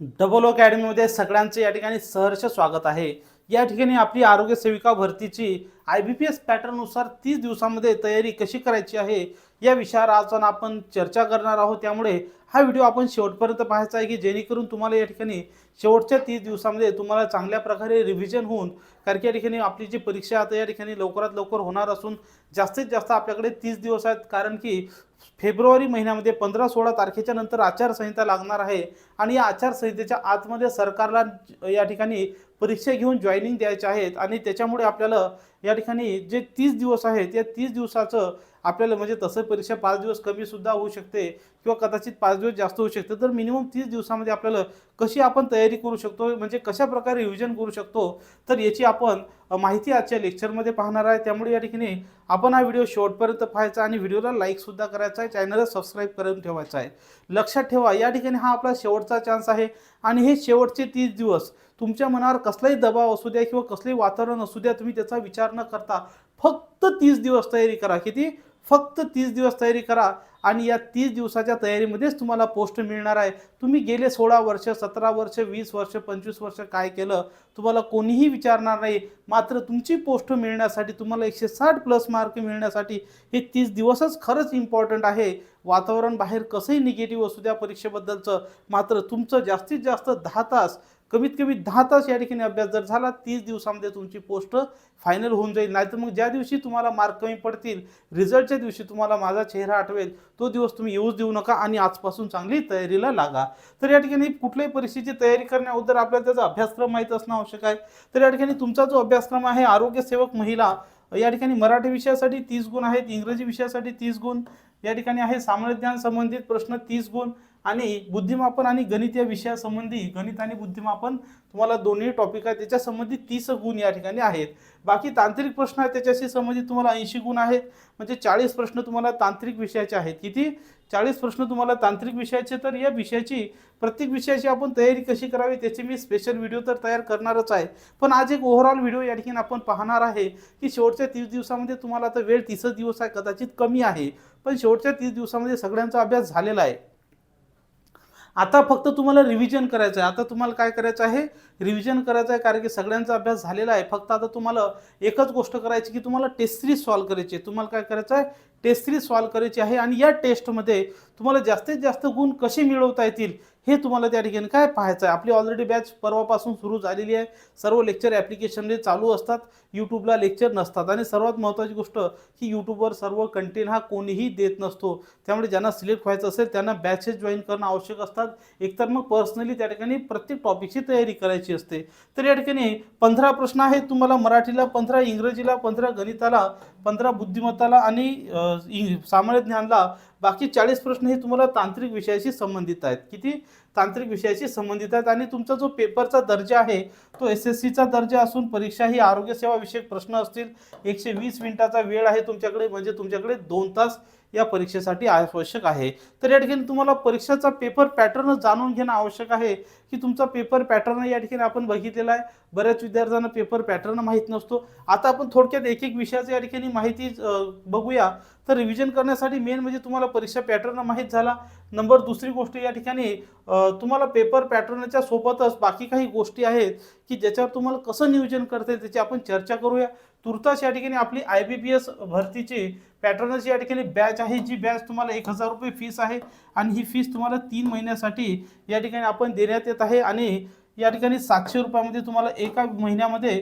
Double अकॅडमीमध्ये सगळ्यांचे या ठिकाणी सहर्ष स्वागत आहे. या ठिकाणी आपली आरोग्य सेविका भरतीची आय बी पी एस पॅटर्ननुसार तीस दिवसामध्ये तयारी कशी करायची आहे? या विषयावर आज आपण चर्चा करणार आहोत. त्यामुळे हा व्हिडिओ आपण शेवटपर्यंत पाहायचा आहे की जेणेकरून तुम्हाला या ठिकाणी शेवटच्या तीस दिवसामध्ये तुम्हाला चांगल्या प्रकारे रिव्हिजन होऊन कारण की या ठिकाणी आपली जी परीक्षा आता या ठिकाणी लवकरात लवकर होणार असून जास्तीत जास्त आपल्याकडे तीस दिवस आहेत. कारण की फेब्रुवारी महिन्यामध्ये पंधरा सोळा तारखेच्या नंतर आचारसंहिता लागणार आहे आणि या आचारसंहितेच्या आतमध्ये सरकारला या ठिकाणी परीक्षा घेऊन जॉईनिंग द्यायच्या आहेत आणि त्याच्यामुळे आपल्याला या ठिकाणी जे तीस दिवस आहेत या तीस दिवसाचं आपल्याला म्हणजे तसं परीक्षा पाच दिवस कमी सुद्धा होऊ शकते किंवा कदाचित पाच दिवस जास्त होऊ शकते. तर मिनिमम तीस दिवसामध्ये आपल्याला कशी आपण तयारी करू शकतो म्हणजे कशा प्रकारे रिव्हिजन करू शकतो तर याची आपण माहिती आजच्या लेक्चरमध्ये पाहणार आहे. त्यामुळे या ठिकाणी आपण हा व्हिडिओ शेवटपर्यंत पाहायचा आणि व्हिडिओला लाईकसुद्धा करायचा आहे चॅनलला सबस्क्राईब करून ठेवायचा आहे. लक्षात ठेवा या ठिकाणी हा आपला शेवटचा चान्स आहे आणि हे शेवटचे तीस दिवस तुमच्या मनावर कसलाही दबाव असू द्या किंवा कसलंही वातावरण असू द्या तुम्ही त्याचा विचार न करता फक्त तीस दिवस तयारी करा. किती? फक्त तीस दिवस तयारी करा आणि या तीस दिवसाच्या तयारीमध्येच तुम्हाला पोस्ट मिळणार आहे. तुम्ही गेले सोळा वर्ष सतरा वर्ष वीस वर्ष पंचवीस वर्ष काय केलं तुम्हाला कोणीही विचारणार नाही. मात्र तुमची पोस्ट मिळण्यासाठी तुम्हाला एकशे साठ प्लस मार्क मिळण्यासाठी हे तीस दिवसच खरंच इम्पॉर्टंट आहे. वातावरण बाहेर कसंही निगेटिव्ह असू द्या परीक्षेबद्दलचं मात्र तुमचं जास्तीत जास्त दहा तास कमीत कमी दहा तास या ठिकाणी अभ्यास जर झाला तीस दिवसामध्ये तुमची पोस्ट फायनल होऊन जाईल. नाहीतर मग ज्या दिवशी तुम्हाला मार्क कमी पडतील रिझल्टच्या दिवशी तुम्हाला माझा चेहरा आठवेल तो दिवस तुम्ही येऊच देऊ नका आणि आजपासून चांगली तयारीला लागा. तर या ठिकाणी कुठल्याही परीक्षेची तयारी करण्याअगोदर आपल्याला त्याचा अभ्यासक्रम माहीत असणं आवश्यक आहे. तर या ठिकाणी तुमचा जो अभ्यासक्रम आहे आरोग्य सेवक महिला या ठिकाणी मराठी विषयासाठी तीस गुण आहेत इंग्रजी विषयासाठी तीस गुण या ठिकाणी आहे सामान्य ज्ञान संबंधित प्रश्न तीस गुण आणि बुद्धिमापन आणि गणित या विषयासंबंधी गणित आणि बुद्धिमापन तुम्हाला दोन्ही टॉपिक आहे त्याच्यासंबंधी तीस गुण या ठिकाणी आहेत. बाकी तांत्रिक प्रश्न आहेत त्याच्याशी संबंधित तुम्हाला ऐंशी गुण आहेत म्हणजे चाळीस प्रश्न तुम्हाला तांत्रिक विषयाचे आहेत. किती? चाळीस प्रश्न तुम्हाला तांत्रिक विषयाचे तर या विषयाची प्रत्येक विषयाची आपण तयारी कशी करावी त्याची मी स्पेशल व्हिडिओ तर तयार करणारच आहे. पण आज एक ओव्हरऑल व्हिडिओ या ठिकाणी आपण पाहणार आहे की शेवटच्या तीस दिवसामध्ये तुम्हाला आता वेळ तीसच दिवस आहे कदाचित कमी आहे पण शेवटच्या तीस दिवसामध्ये सगळ्यांचा अभ्यास झालेला आहे. आता फक्त तुम्हाला रिव्हिजन करायचं आहे आता तुम्हाला काय करायचं आहे? रिव्हिजन करायचं आहे कारण की सगळ्यांचा अभ्यास झालेला आहे. फक्त आता तुम्हाला एकच गोष्ट करायची की तुम्हाला टेस्ट सिरीज सॉल्व करायची आहे. तुम्हाला काय करायचं आहे टेस्ट थ्री सॉल्व करायची आहे आणि या टेस्टमध्ये तुम्हाला जास्तीत जास्त गुण कसे मिळवता येतील हे तुम्हाला त्या ठिकाणी काय पाहायचं आहे? आपली ऑलरेडी बॅच परवापासून सुरू झालेली आहे. सर्व लेक्चर ॲप्लिकेशनले चालू असतात. यूट्यूबला लेक्चर नसतात. आणि सर्वात महत्त्वाची गोष्ट की यूट्यूबवर सर्व कंटेंट हा कोणीही देत नसतो. त्यामुळे ज्यांना सिलेक्ट व्हायचं असेल त्यांना बॅचेस जॉईन करणं आवश्यक असतात. एकतर मग पर्सनली त्या ठिकाणी प्रत्येक टॉपिकची तयारी करायची असते. तर या ठिकाणी पंधरा प्रश्न आहेत तुम्हाला मराठीला पंधरा इंग्रजीला पंधरा गणिताला पंधरा बुद्धिमत्ताला आणि सामान्य ज्ञानला बाकी चाळीस प्रश्न हे तुम्हाला तांत्रिक विषयाशी संबंधित आहेत. किती? तांत्रिक विषयाशी संबंधित आहेत आणि तुमचा जो पेपरचा दर्जा आहे तो एस एस सीचा दर्जा असून परीक्षा ही आरोग्य सेवा विषयक प्रश्न असतील. एकशे वीस मिनिटाचा वेळ आहे तुमच्याकडे म्हणजे तुमच्याकडे दोन तास या परीक्षेसाठी आवश्यक आहे. तर या ठिकाणी तुम्हाला परीक्षेचा पेपर पॅटर्न जाणून घेणं आवश्यक आहे की तुमचा पेपर पॅटर्न या ठिकाणी आपण बघितलेला आहे. बऱ्याच विद्यार्थ्यांना पेपर पॅटर्न माहीत नसतो. आता आपण थोडक्यात एक एक विषयाचं या ठिकाणी माहिती बघूया. तर रिव्हिजन करण्यासाठी मेन म्हणजे तुम्हाला परीक्षा पॅटर्न माहीत झाला. नंबर दुसरी गोष्ट या ठिकाणी तुम्हाला पेपर पॅटर्नच्या सोबतच बाकी काही गोष्टी आहेत की ज्याच्यावर तुम्हाला कसं नियोजन करता येईल त्याची आपण चर्चा करूया. तुर्तास या ठिकाणी आपली आय बी पी एस भरतीची पॅटर्नची या ठिकाणी बॅच आहे. जी बॅच तुम्हाला एक हजार रुपये फीस आहे आणि ही फीस तुम्हाला तीन महिन्यासाठी या ठिकाणी आपण देण्यात येत आहे. आणि या ठिकाणी सातशे रुपयामध्ये तुम्हाला एका महिन्यामध्ये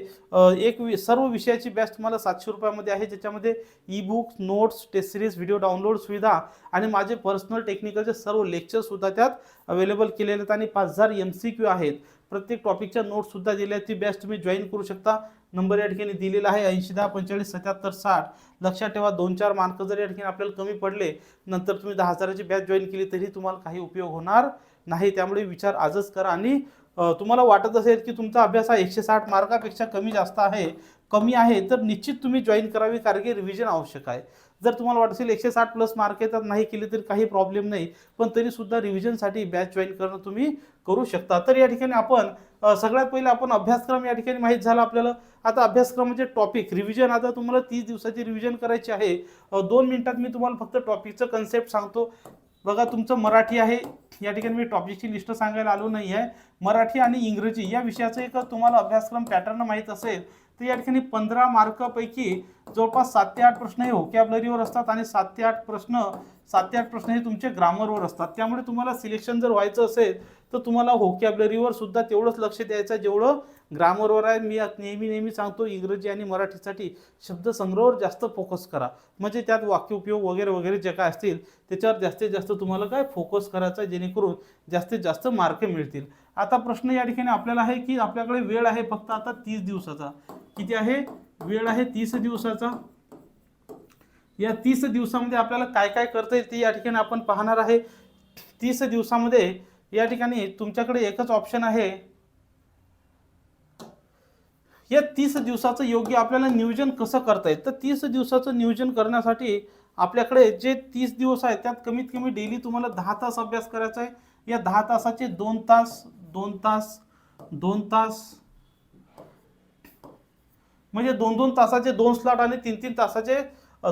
एक वि सर्व विषयाची बॅच तुम्हाला सातशे रुपयामध्ये आहे. ज्याच्यामध्ये e books notes test series video download सुविधा आणि माझे पर्सनल टेक्निकलचे सर्व लेक्चरसुद्धा त्यात अवेलेबल केलेले आहेत आणि पाच हजार एम सी क्यू आहेत. प्रत्येक टॉपिकच्या नोट्ससुद्धा दिल्या आहेत. ती बॅच तुम्ही जॉईन करू शकता. नंबर या ठिकाणी दिलेला आहे ऐंशी दहा पंचेचाळीस सत्याहत्तर साठ. लक्षात ठेवा दोन चार मार्क जर या ठिकाणी आपल्याला कमी पडले नंतर तुम्ही दहा हजाराची बॅच जॉईन केली तरी तुम्हाला काही उपयोग होणार नाही. त्यामुळे विचार आजच करा आणि तुम्हाला वाटत असेल की तुमचा अभ्यास हा एकशे साठ मार्कापेक्षा कमी जास्त आहे कमी आहे तर निश्चित तुम्ही जॉईन करावी कारण की रिव्हिजन आवश्यक आहे. जर तुम्हाला वाटत असेल एकशे साठ प्लस मार्क येतात नाही केले तरी काही प्रॉब्लेम नाही पण तरीसुद्धा रिव्हिजनसाठी बॅच जॉईन करणं तुम्ही करू शकता. तर या ठिकाणी आपण सगळ्यात पहिले आपण अभ्यासक्रम या ठिकाणी माहीत झाला आपल्याला. आता अभ्यासक्रमाचे टॉपिक रिव्हिजन आता तुम्हाला तीस दिवसाची रिव्हिजन करायची आहे. दोन मिनिटात मी तुम्हाला फक्त टॉपिकचं कन्सेप्ट सांगतो. बघा तुमचं मराठी आहे या ठिकाणी मी टॉपिकची लिस्ट सांगायला आलो नाही आहे मराठी आणि इंग्रजी या विषयाचं एक तुम्हाला अभ्यासक्रम पॅटर्न माहीत असेल तर या ठिकाणी पंधरा मार्कापैकी जवळपास सात ते आठ प्रश्न हे होकॅबलरीवर असतात आणि सात ते आठ प्रश्न सात ते आठ प्रश्न हे तुमचे ग्रामरवर असतात. त्यामुळे तुम्हाला सिलेक्शन जर व्हायचं असेल तर तुम्हाला होकॅबलरीवर सुद्धा तेवढंच लक्ष द्यायचं जेवढं ग्रामरवर आहे मी नेहमी नेहमी सांगतो इंग्रजी आणि मराठीसाठी शब्दसंग्रहावर जास्त फोकस करा. म्हणजे त्यात वाक्य उपयोग वगैरे वगैरे जे काय असतील त्याच्यावर जास्तीत जास्त तुम्हाला काय फोकस करायचा आहे जेणेकरून जास्तीत जास्त मार्क मिळतील. आता प्रश्न या ठिकाणी आपल्याला आहे की आपल्याकडे वेळ आहे फक्त आता तीस दिवसाचा. किती आहे? वेळ आहे तीस दिवसाचा. या तीस दिवसामध्ये आपल्याला काय काय करता येईल ते या ठिकाणी आपण पाहणार आहे. तीस दिवसामध्ये या ठिकाणी तुमच्याकडे एकच ऑप्शन आहे. या तीस दिवसाचं योग्य आपल्याला नियोजन कसं करता येईल? तर तीस दिवसाचं नियोजन करण्यासाठी आपल्याकडे जे तीस दिवस आहेत त्यात कमीत कमी डेली तुम्हाला दहा तास अभ्यास करायचा आहे. या दहा तासाचे दोन तास दोन तास दोन तास म्हणजे दोन दोन तासाचे दोन स्लॉट आणि तीन तीन तासाचे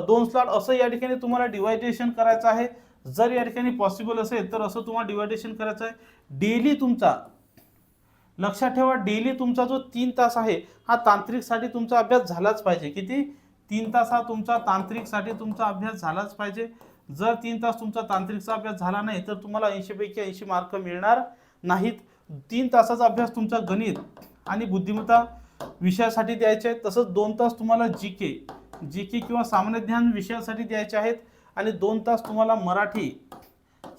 दोन स्लॉट असं या ठिकाणी तुम्हाला डिवायडेशन करायचं आहे. जर या ठिकाणी पॉसिबल असेल तर असं तुम्हाला डिवायडेशन करायचं आहे. डेली तुमचा लक्षात ठेवा डेली तुमचा जो तीन तास आहे हा तांत्रिकसाठी तुमचा अभ्यास झालाच पाहिजे. किती? तीन तास हा तुमचा तांत्रिकसाठी तुमचा अभ्यास झालाच पाहिजे. जर तीन तास तुमचा तांत्रिकचा अभ्यास झाला नाही तर तुम्हाला ऐंशीपैकी ऐंशी मार्क मिळणार नाहीत. तीन तासाचा अभ्यास तुमचा गणित आणि बुद्धिमत्ता विषयासाठी द्यायचे आहेत. तसंच दोन तास तुम्हाला जी के जी के किंवा सामान्य ज्ञान विषयासाठी द्यायचे आहेत. आणि दोन तास तुम्हाला मराठी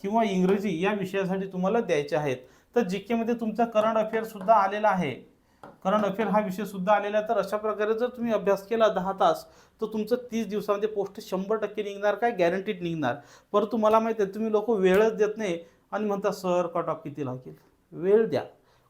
किंवा इंग्रजी या विषयासाठी तुम्हाला द्यायचे आहेत. तर जी केमध्ये तुमचा करंट अफेअरसुद्धा आलेला आहे. करंट अफेअर हा विषयसुद्धा आलेला आहे. तर अशा प्रकारे जर तुम्ही अभ्यास केला दहा तास तर तुमचं तीस दिवसामध्ये पोस्ट शंभर टक्के निघणार काय? गॅरंटीड निघणार. परंतु मला माहिती आहे तुम्ही लोक वेळच देत नाही. आणि म्हणता सर कट ऑफ किती लागेल? वेळ द्या.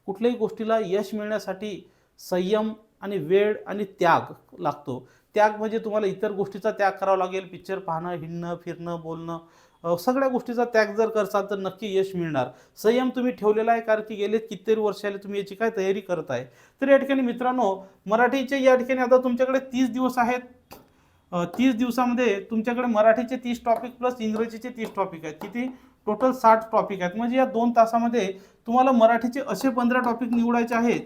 कुठल्याही गोष्टीला यश मिळण्यासाठी संयम आणि वेळ आणि त्याग लागतो. त्याग म्हणजे तुम्हाला इतर गोष्टीचा त्याग करावा लागेल. पिक्चर पाहणं हिंडणं फिरणं बोलणं सगळ्या गोष्टीचा त्याग जर करसाल तर नक्की यश मिळणार. संयम तुम्ही ठेवलेला आहे कारण की गेले कितीतरी वर्षाले तुम्ही याची काय तयारी करत आहे. तर या ठिकाणी मित्रांनो मराठीचे या ठिकाणी आता तुमच्याकडे तीस दिवस आहेत. तीस दिवसामध्ये तुमच्याकडे मराठीचे तीस टॉपिक प्लस इंग्रजीचे तीस टॉपिक आहेत. किती? टोटल साठ टॉपिक आहेत. म्हणजे या दोन तासामध्ये तुम्हाला मराठीचे असे पंधरा टॉपिक निवडायचे आहेत.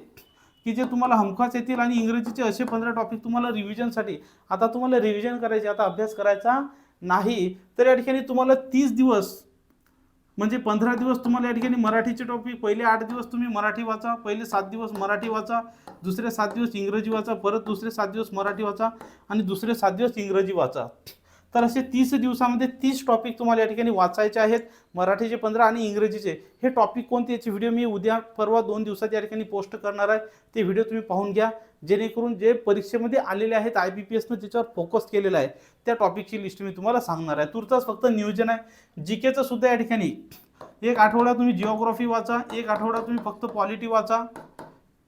की जे तुम्हाला हमखास येतील आणि इंग्रजीचे असे पंधरा टॉपिक तुम्हाला रिव्हिजनसाठी आता तुम्हाला रिव्हिजन करायचे आता अभ्यास करायचा नाही तर या ठिकाणी तुम्हाला तीस दिवस म्हणजे पंधरा दिवस तुम्हाला या ठिकाणी मराठीचे टॉपिक पहिले आठ दिवस तुम्ही मराठी वाचा पहिले सात दिवस मराठी वाचा दुसरे सात दिवस इंग्रजी वाचा परत दुसरे सात दिवस मराठी वाचा आणि दुसरे सात दिवस इंग्रजी वाचा. तर असे तीस दिवसामध्ये तीस टॉपिक तुम्हाला या ठिकाणी वाचायचे आहेत मराठीचे पंधरा आणि इंग्रजीचे. हे टॉपिक कोणते याचे व्हिडिओ मी उद्या परवा दोन दिवसात या ठिकाणी पोस्ट करणार आहे. ते व्हिडिओ तुम्ही पाहून घ्या. जेणेकरून जे परीक्षेमध्ये आलेले आहेत आय बी पी एसनं त्याच्यावर फोकस केलेला आहे त्या टॉपिकची लिस्ट मी तुम्हाला सांगणार आहे. तुर्तास फक्त नियोजन आहे. जी केचं सुद्धा या ठिकाणी. एक आठवडा तुम्ही जिओग्राफी वाचा एक आठवडा तुम्ही फक्त पॉलिटी वाचा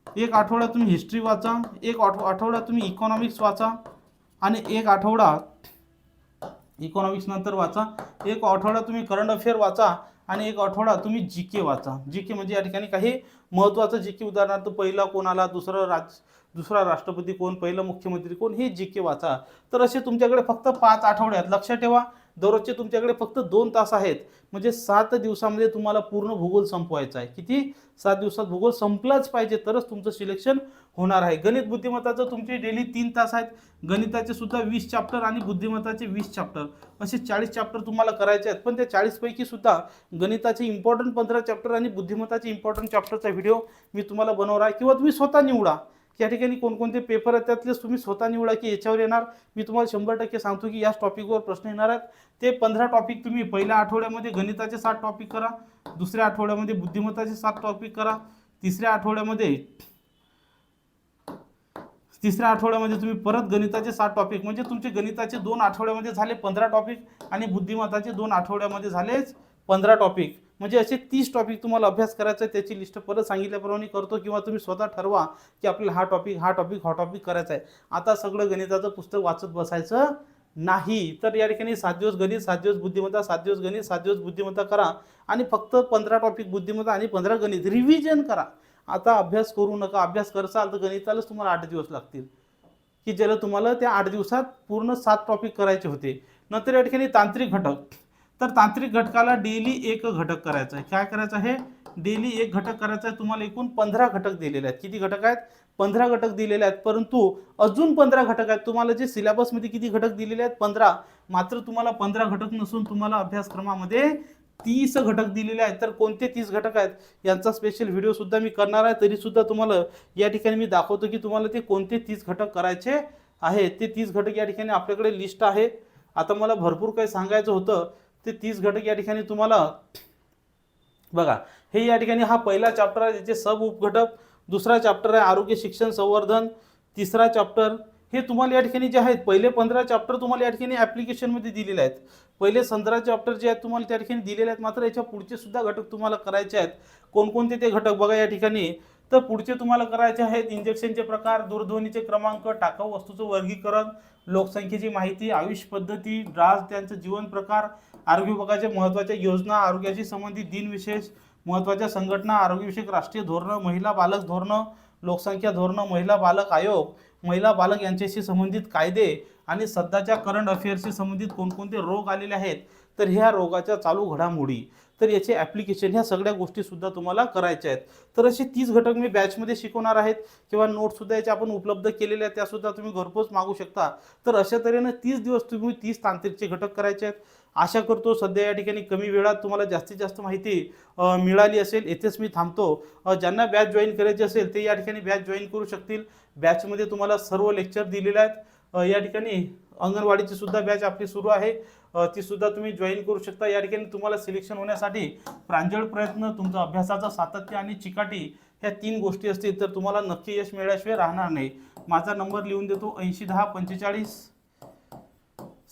एक आठवडा तुम्ही हिस्ट्री वाचा एक आठवडा तुम्ही इकॉनॉमिक्स वाचा आणि एक आठवडा इकॉनॉमिक्स नंतर वाचा. एक आठवडा तुम्ही करंट अफेअर वाचा आणि एक आठवडा तुम्ही जी के वाचा. जी के म्हणजे या ठिकाणी काही महत्त्वाचं जी के उदाहरणार्थ पहिला कोण आला दुसरं राज दुसरा राष्ट्रपती कोण पहिला मुख्यमंत्री कोण हे जी के वाचा. तर असे तुमच्याकडे फक्त पाच आठवड्यात लक्षात ठेवा. दररोजचे तुमच्याकडे फक्त दोन तास आहेत. म्हणजे सात दिवसामध्ये तुम्हाला पूर्ण भूगोल संपवायचा आहे. किती? सात दिवसात भूगोल संपलाच पाहिजे तरच तुमचं सिलेक्शन होणार आहे. गणित बुद्धिमत्ताचं तुमचे डेली तीन तास आहेत. गणिताचे सुद्धा वीस चॅप्टर आणि बुद्धिमत्ताचे वीस चॅप्टर असे चाळीस चॅप्टर तुम्हाला करायचे आहेत. पण त्या चाळीसपैकी सुद्धा गणिताचे इम्पॉर्टंट पंधरा चॅप्टर आणि बुद्धिमत्ताचे इम्पॉर्टंट चॅप्टरचा व्हिडिओ मी तुम्हाला बनवणार आहे. किंवा तुम्ही स्वतः निवडा. या ठिकाणी कोणकोणते पेपर आहेत त्यातलेच तुम्ही स्वतः निवडा की याच्यावर येणार. मी तुम्हाला शंभर टक्के सांगतो की याच टॉपिकवर प्रश्न येणार आहेत. ते पंधरा टॉपिक तुम्ही पहिल्या आठवड्यामध्ये गणिताचे सात टॉपिक करा दुसऱ्या आठवड्यामध्ये बुद्धिमत्ताचे सात टॉपिक करा तिसऱ्या आठवड्यामध्ये तिसऱ्या आठवड्यामध्ये तुम्ही परत गणिताचे सात टॉपिक म्हणजे तुमचे गणिताचे दोन आठवड्यामध्ये झाले पंधरा टॉपिक आणि बुद्धिमत्ताचे दोन आठवड्यामध्ये झालेच पंधरा टॉपिक म्हणजे असे तीस टॉपिक तुम्हाला अभ्यास करायचा आहे त्याची लिस्ट परत सांगितल्याप्रमाणे करतो किंवा तुम्ही स्वतः ठरवा की आपल्याला हा टॉपिक हा टॉपिक हा टॉपिक करायचा आहे. आता सगळं गणिताचं पुस्तक वाचत बसायचं नाही. तर या ठिकाणी सात दिवस गणित सात दिवस बुद्धिमत्ता सात दिवस गणित सात दिवस बुद्धिमत्ता करा आणि फक्त पंधरा टॉपिक बुद्धिमत्ता आणि पंधरा गणित रिव्हिजन करा. आता अभ्यास करू नका अभ्यास करसाल तर गणितालाच तुम्हाला आठ दिवस लागतील. की ज्याला तुम्हाला त्या आठ दिवसात पूर्ण सात टॉपिक करायचे होते. नंतर या ठिकाणी तांत्रिक घटक. तर तांत्रिक घटकाला डेली एक घटक करायचा आहे. काय करायचं आहे? डेली एक घटक करायचा आहे. तुम्हाला एकूण पंधरा घटक दिलेले आहेत. किती घटक आहेत? पंधरा घटक दिलेले आहेत. परंतु अजून पंधरा घटक आहेत. तुम्हाला जे सिलेबसमध्ये किती घटक दिलेले आहेत? पंधरा. मात्र तुम्हाला पंधरा घटक नसून तुम्हाला अभ्यासक्रमामध्ये तीस घटक दिलेले आहेत. तर कोणते तीस घटक आहेत? यांचा स्पेशल व्हिडिओसुद्धा मी करणार आहे. तरीसुद्धा तुम्हाला या ठिकाणी मी दाखवतो की तुम्हाला ते कोणते तीस घटक करायचे आहेत. ते तीस घटक या ठिकाणी आपल्याकडे लिस्ट आहे. आता मला भरपूर काही सांगायचं होतं. ते तीस घटक या ठिकाणी तुम्हाला बघा हे या ठिकाणी हा पहिला चॅप्टर आहे त्याचे सब उपघटक दुसरा चॅप्टर आहे आरोग्य शिक्षण संवर्धन तिसरा चॅप्टर हे तुम्हाला या ठिकाणी जे आहेत पहिले पंधरा चॅप्टर तुम्हाला या ठिकाणी ॲप्लिकेशनमध्ये दिलेले आहेत. पहिले पंधरा चॅप्टर जे आहेत तुम्हाला त्या ठिकाणी दिलेले आहेत मात्र याच्या पुढचे सुद्धा घटक तुम्हाला करायचे आहेत. कोणकोणते ते घटक बघा या ठिकाणी. तर पुढचे तुम्हाला करायचे आहेत इंजेक्शनचे प्रकार दूरध्वनीचे क्रमांक टाकाऊ वस्तूचं वर्गीकरण लोकसंख्येची माहिती आयुष पद्धती ड्रास त्यांचं जीवन प्रकार आरोग्य विभागाच्या महत्त्वाच्या योजना आरोग्याशी संबंधित दिनविशेष महत्त्वाच्या संघटना आरोग्यविषयक राष्ट्रीय धोरणं महिला बालक धोरणं लोकसंख्या धोरणं महिला बालक आयोग महिला बालक यांच्याशी संबंधित कायदे आणि सध्याच्या करंट अफेअर्सशी संबंधित कोणकोणते रोग आलेले आहेत तर ह्या रोगाच्या चालू घडामोडी. तर याचे ॲप्लिकेशन ह्या सगळ्या गोष्टीसुद्धा तुम्हाला करायच्या आहेत. तर असे तीस घटक मी बॅचमध्ये शिकवणार आहेत किंवा नोट्ससुद्धा याचे आपण उपलब्ध केलेले आहेत त्यासुद्धा तुम्ही घरपोच मागू शकता. तर अशा तऱ्हेनं तीस दिवस तुम्ही तीस तांत्रिकचे घटक करायचे आहेत. आशा करतो सध्या या ठिकाणी कमी वेळात तुम्हाला जास्तीत जास्त माहिती मिळाली असेल. येथेच मी थांबतो. ज्यांना बॅच जॉईन करायची असेल ते या ठिकाणी बॅच जॉईन करू शकतील. बॅचमध्ये तुम्हाला सर्व लेक्चर दिलेले आहेत. या ठिकाणी अंगणवाडीची सुद्धा बॅच आपली सुरू आहे. ती सुद्धा तुम्ही जॉईन करू शकता. या ठिकाणी तुम्हाला सिलेक्शन होण्यासाठी प्रांजळ प्रयत्न तुमचा अभ्यासाचा सातत्य आणि चिकाटी ह्या तीन गोष्टी असतील तर तुम्हाला नक्की यश मिळाल्याशिवाय राहणार नाही. माझा नंबर लिहून देतो ऐंशी दहा पंचेचाळीस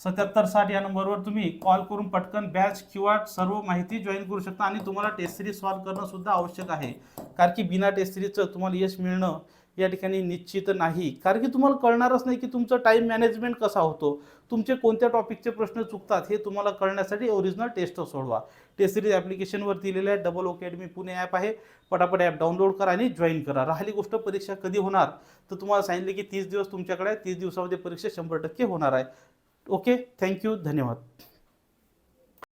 सत्याहत्तर साठ या नंबरवर तुम्ही कॉल करून पटकन बॅच किंवा सर्व माहिती जॉईन करू शकता आणि तुम्हाला टेस्ट सिरीज सॉल्व्ह करणं सुद्धा आवश्यक आहे. कारण की बिना टेस्ट सिरीजचं तुम्हाला यश मिळणं या ठिकाणी निश्चित नाही. कारण की तुम्हाला कळणारच नाही की तुमचं टाईम मॅनेजमेंट कसा होतो. तुमचे कोणत्या टॉपिकचे प्रश्न चुकतात हे तुम्हाला कळण्यासाठी ओरिजिनल टेस्ट सोडवा. टेस्ट सिरीज ॲप्लिकेशनवर दिलेलं आहे डबल अकॅडमी पुणे ॲप आहे. पटापट ॲप डाउनलोड करा आणि जॉईन करा. राहिली गोष्ट परीक्षा कधी होणार? तर तुम्हाला सांगितले की तीस दिवस तुमच्याकडे आहे. तीस दिवसामध्ये परीक्षा शंभर टक्के होणार आहे. ओके थँक्यू धन्यवाद.